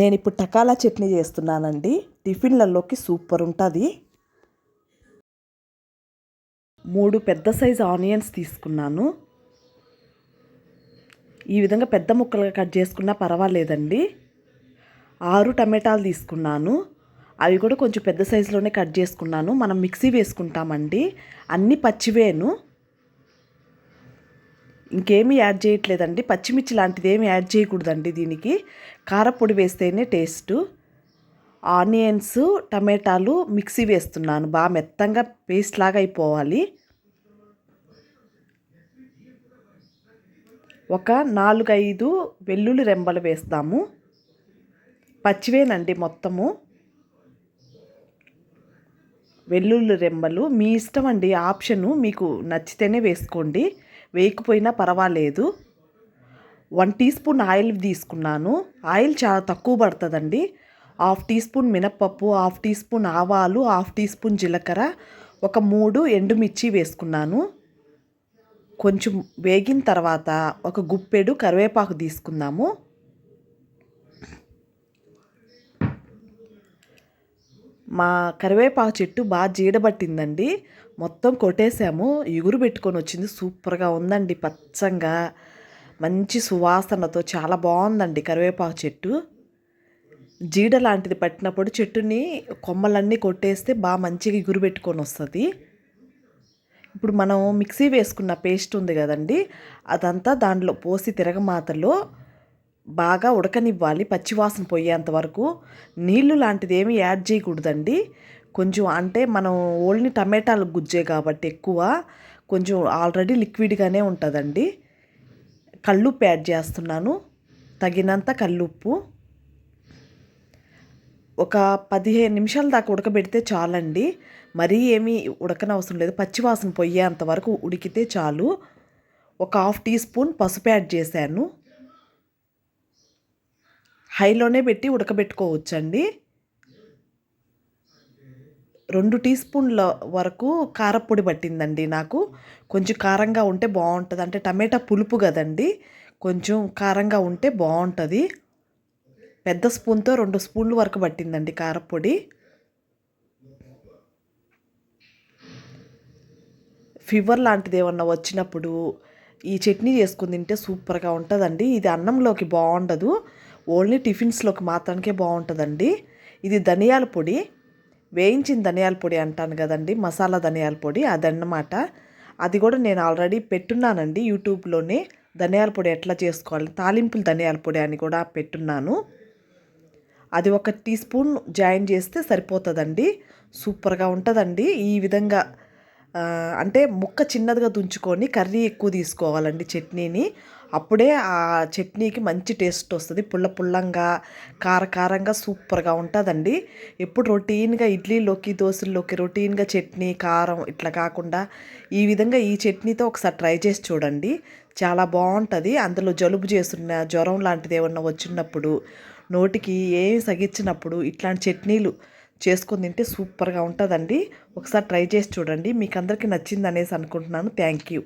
నేను ఇప్పుడు టకాలా చట్నీ చేస్తున్నానండి. టిఫిన్లలోకి సూపర్ ఉంటుంది. మూడు పెద్ద సైజు ఆనియన్స్ తీసుకున్నాను. ఈ విధంగా పెద్ద ముక్కలుగా కట్ చేసుకున్నా పర్వాలేదండి. ఆరు టమాటాలు తీసుకున్నాను. అవి కూడా కొంచెం పెద్ద సైజులోనే కట్ చేసుకున్నాను. మనం మిక్సీ వేసుకుంటామండి. అన్నీ పచ్చివేను. ఇంకేమీ యాడ్ చేయట్లేదండి. పచ్చిమిర్చి లాంటిది ఏమి యాడ్ చేయకూడదండి దీనికి. కారపొడి వేస్తేనే టేస్ట్. ఆనియన్స్ టమాటాలు మిక్సీ వేస్తున్నాను. బాగా మెత్తంగా పేస్ట్ లాగా అయిపోవాలి. ఒక నాలుగైదు వెల్లుల్లి రెంబలు వేస్తాము. పచ్చివేనండి మొత్తము. వెల్లుల్లి రెంబలు మీ ఇష్టం అండి. ఆప్షను మీకు నచ్చితేనే వేసుకోండి. వేయకపోయినా పర్వాలేదు. వన్ టీ స్పూన్ ఆయిల్ తీసుకున్నాను. ఆయిల్ చాలా తక్కువ పడుతుందండి. హాఫ్ టీ స్పూన్ మినప్పప్పు హాఫ్ టీ స్పూన్ ఆవాలు హాఫ్ టీ స్పూన్ జీలకర్ర ఒక మూడు ఎండుమిర్చి వేసుకున్నాను. కొంచెం వేగిన తర్వాత ఒక గుప్పెడు కరివేపాకు తీసుకుందాము. మా కరివేపాకు చెట్టు బాగా జీడబట్టిందండి. మొత్తం కొట్టేసాము. ఎగురు పెట్టుకొని వచ్చింది. సూపర్గా ఉందండి. పచ్చంగా. మంచి సువాసనతో చాలా బాగుందండి కరివేపాకు చెట్టు. జీడ లాంటిది పట్టినప్పుడు చెట్టుని కొమ్మలన్నీ కొట్టేస్తే బాగా మంచిగా ఎగురు పెట్టుకొని వస్తుంది. ఇప్పుడు మనం మిక్సీ వేసుకున్న పేస్ట్ ఉంది కదండి. అదంతా దాంట్లో పోసి తిరగమాతలో బాగా ఉడకనివ్వాలి పచ్చివాసన పోయేంత వరకు. నీళ్ళు లాంటిది ఏమి యాడ్ చేయకూడదండి. కొంచెం అంటే మనం ఓన్లీ టమాటాలు గుజ్జే కాబట్టి ఎక్కువ కొంచెం ఆల్రెడీ లిక్విడ్గానే ఉంటుందండి. కళ్ళుప్పు యాడ్ చేస్తున్నాను. తగినంత కళ్ళుప్పు. ఒక పదిహేను నిమిషాల దాకా ఉడకబెడితే చాలండి. మరీ ఏమీ ఉడకనవసరం లేదు. పచ్చివాసన పోయేంత వరకు ఉడికితే చాలు. ఒక హాఫ్ టీ స్పూన్ పసుపు యాడ్ చేశాను. హైలోనే పెట్టి ఉడకబెట్టుకోవచ్చండి. రెండు టీ స్పూన్ల వరకు కారపొడి పట్టిందండి నాకు. కొంచెం కారంగా ఉంటే బాగుంటుంది. అంటే టమాటా పులుపు కదండి. కొంచెం కారంగా ఉంటే బాగుంటుంది. పెద్ద స్పూన్తో రెండు స్పూన్ల వరకు పట్టిందండి కారపొడి. ఫీవర్ లాంటిది ఏమన్నా వచ్చినప్పుడు ఈ చట్నీ చేసుకుని తింటే సూపర్గా ఉంటుందండి. ఇది అన్నంలోకి బాగుండదు. ఓన్లీ టిఫిన్స్లోకి మాత్రానికే బాగుంటుందండి. ఇది ధనియాల పొడి వేయించిన ధనియాల పొడి అంటాను కదండి మసాలా ధనియాల పొడి అదన్నమాట. అది కూడా నేను ఆల్రెడీ పెట్టున్నానండి యూట్యూబ్లోనే. ధనియాల పొడి ఎట్లా చేసుకోవాలి తాలింపులు ధనియాల పొడి అని కూడా పెట్టున్నాను. అది ఒక టీ స్పూన్ జాయిన్ చేస్తే సరిపోతుందండి. సూపర్గా ఉంటుందండి. ఈ విధంగా అంటే ముక్క చిన్నదిగా తుంచుకొని కర్రీ ఎక్కువ తీసుకోవాలండి చట్నీని. అప్పుడే ఆ చట్నీకి మంచి టేస్ట్ వస్తుంది. పుల్ల పుల్లంగా కారకారంగా సూపర్గా ఉంటుందండి. ఎప్పుడు రొటీన్గా ఇడ్లీలోకి దోశల్లోకి రొటీన్గా చట్నీ కారం ఇట్లా కాకుండా ఈ విధంగా ఈ చట్నీతో ఒకసారి ట్రై చేసి చూడండి. చాలా బాగుంటుంది. అందులో జలుబు చేస్తున్న జ్వరం లాంటిది ఏమన్నా వచ్చినప్పుడు నోటికి ఏమి సగించినప్పుడు ఇట్లాంటి చట్నీలు చేసుకొని తింటే సూపర్గా ఉంటుందండి. ఒకసారి ట్రై చేసి చూడండి. మీకు అందరికీ నచ్చింది అనేసి అనుకుంటున్నాను. Thank you.